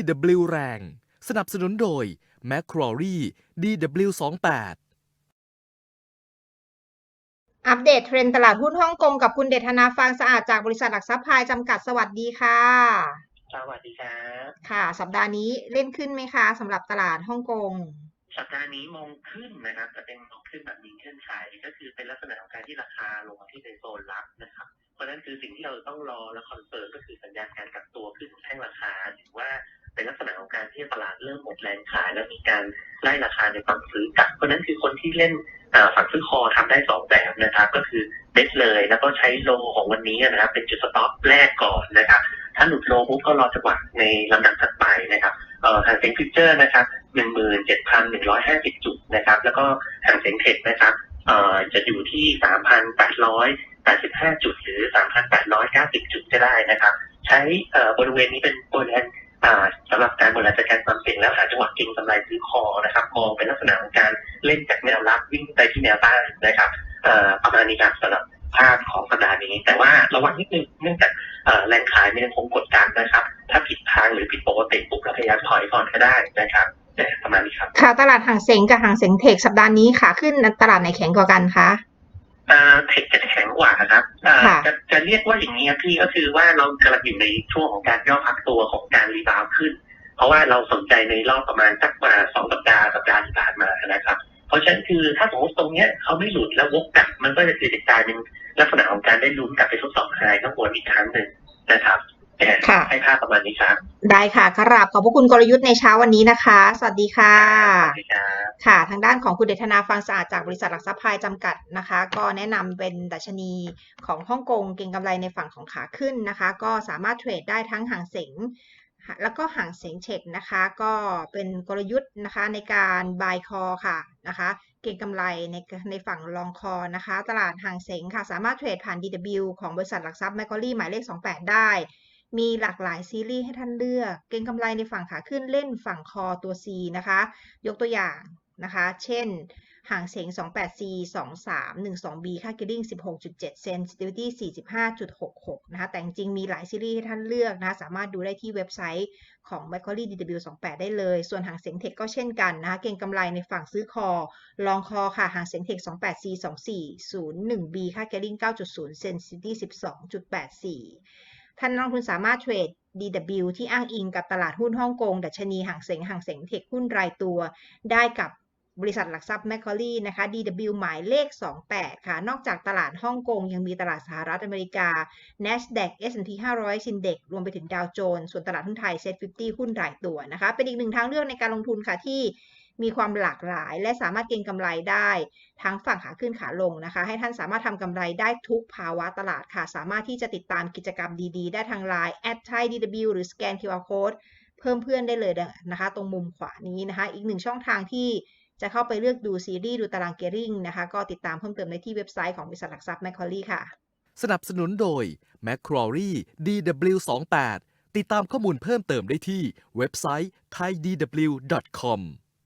DW แรง สนับสนุนโดย m c q u a r i DW28 อัปเดตเทรนด์ตลาดหุ้นฮ่องกงกับคุณเดชนาฟางสะอาดจากบริษัทหลักทรัพย์พายจำกัดสวัสดีค่ะ สวัสดีครับค่ะ สัปดาห์นี้เล่นขึ้นไหมคะสำหรับตลาดฮ่องกงสัปดาห์นี้มองขึ้นนะครับแต่เป็นมองขึ้นแบบมีเงื่อนไขก็คือเป็นลักษณะของการที่ราคาลงมาที่ในโซนรับนะครับ เพราะฉะนั้นคือสิ่งที่เราต้องรอและคอนเฟิร์มก็คือสัญญาณการกลับตัวขึ้นของแท่งราคาหรือว่า เป็นลักษณะของการที่ตลาดเริ่มหมดแรงขาย แล้วมีการไล่ราคาในฝั่งซื้อกลับ เพราะนั้นคือคนที่เล่นฝั่งซื้อคอทำได้สองแบบนะครับ ก็คือเด็ดเลยแล้วก็ใช้โลของวันนี้นะครับเป็นจุดสต็อปแรกก่อนนะครับถ้าหลุดโลปุ๊บก็รอจังหวะในลำดับถัดไปนะครับเอ่อห่างเซ็งฟิวเจอร์นะครับหนึ่งหมื่นเจ็ดพันหนึ่งร้อยห้าสิบจุดนะครับ แล้วก็ห่างเซ็งเทคนะครับเอ่อจะอยู่ที่สามพันแปดร้อยแปดสิบห้าจุด หรือสามพันแปดร้อยเก้าสิบจุดก็ได้นะครับ ใช้เอ่อบริเวณนี้เป็นบริเวณอ่า หรับการบริหารจัดการความเสี่ยงแล้วหาจังหวะเก็งกำไรซื้อคอนะครับ มองเป็นลักษณะของการเล่นจากแนวรับวิ่งไปที่แนวต้านนะครับเอ่อประมาณนี้ครับสำหรับภาพของสัปดาห์นี้ แต่ว่าระวังนิดนึงเนื่องจากเอ่อแรงขายมันยังคงกดดันนะครับ ถ้าผิดทางหรือผิดปกติปุ๊บเราพยายามถอยก่อนก็ได้นะครับเนี่ยประมาณนี้ครับค่ะตลาดห่างเสงกับห่างเสงเทคสัปดาห์นี้ขาขึ้นตลาดไหนแข็งกว่ากันคะอ่าเทคจะแข็งกว่าครับอ่าค่ะจะจะเรียกว่าอย่างนี้ครับพี่ก็คือว่าเรากำลังอยู่ในช่วงของการย่อพักตัวของการรีบาวด์ขึ้น เพราะว่าเราสนใจในรอบประมาณสักมาสองสัปดาห์สัปดาห์ที่ผ่านมานะครับ เพราะฉะนั้นคือถ้าสมมติตรงเนี้ยเขาไม่หลุดแล้ววกกลับ มันก็จะเกิดกลายเป็นลักษณะของการได้ลุ้นกลับไปทดสอบไฮข้างบนอีกครั้งหนึ่งนะครับเนี่ยค่ะให้ภาพประมาณนี้ครับได้ค่ะกราบขอบพระคุณกลยุทธ์ในเช้าวันนี้นะคะ สวัสดีค่ะสวัสดีครับค่ะ ทางด้านของคุณเดชนาฟังสะอาดจากบริษัทหลักทรัพย์พายจำกัดนะคะ ก็แนะนำเป็นดัชนีของฮ่องกงเก็งกำไรในฝั่งของขาขึ้นนะคะ ก็สามารถเทรดได้ทั้งห่างเสง แล้วก็ห่างเสียงเช็คนะคะ ก็เป็นกลยุทธ์นะคะในการ buy call ค่ะนะคะ เก็งกำไรในในฝั่งลองคอนะคะ ตลาดห่างเสียงค่ะ สามารถเทรดผ่าน DW ของบริษัทหลักทรัพย์แมคคอรี่หมายเลข 28 ได้ มีหลากหลายซีรีส์ให้ท่านเลือก เก็งกำไรในฝั่งขาขึ้นเล่นฝั่งคอตัว C นะคะ ยกตัวอย่างนะคะ เช่น ห่างเสง 28C 23 12B ค่าเกลิ่ง16.7เซน sensitivity 45.66 นะคะ แต่จริงมีหลายซีรีส์ให้ท่านเลือกนะะสามารถดูได้ที่เว็บไซต์ของ m a c q u a r i e DW28 ได้เลย ส่วนห่างเสงเทคก็เช่นกันนะคะ เก็งกำไรในฝั่งซื้อคอ ลองคอค่ะ ห่างเสงเทค 28C 2401B ค่าเกลิ่ง9.0 sensitivity 12.84 ท่านนักลงทุนสามารถเทรด DW ที่อ้างอิงกับตลาดหุ้นฮ่องกง ดัชนีห่างเสงห่างเสงเทคหุ้นรายตัว ได้กับ บริษัทหลักทรัพย์แมคคอรี่นะคะ DW หมายเลข 28 ค่ะ นอกจากตลาดฮ่องกง ยังมีตลาดสหรัฐอเมริกา NASDAQ S&P 500 Index รวมไปถึงดาวโจนส์ส่วนตลาดหุ้นไทย Set 50 หุ้นรายตัวนะคะ เป็นอีกหนึ่งทางเลือกในการลงทุนค่ะที่มีความหลากหลาย และสามารถเก็งกำไรได้ทั้งฝั่งขาขึ้นขาลงนะคะ ให้ท่านสามารถทำกำไรได้ทุกภาวะตลาดค่ะ สามารถที่จะติดตามกิจกรรมดีๆ ได้ทาง Line @thaidw หรือสแกน QR Code เพิ่มเพื่อนได้เลยนะคะ ตรงมุมขวานี้นะคะ อีกหนึ่งช่องทางที่ จะเข้าไปเลือกดูซีรีส์ดูตารางเกริ่งนะคะ ก็ติดตามเพิ่มเติมได้ที่เว็บไซต์ของบริษัทหลักทรัพย์แมคคอรี่ค่ะ สนับสนุนโดย m c q u a r i DW28 ติดตามข้อมูลเพิ่มเติมได้ที่เว็บไซต์ thaidw.com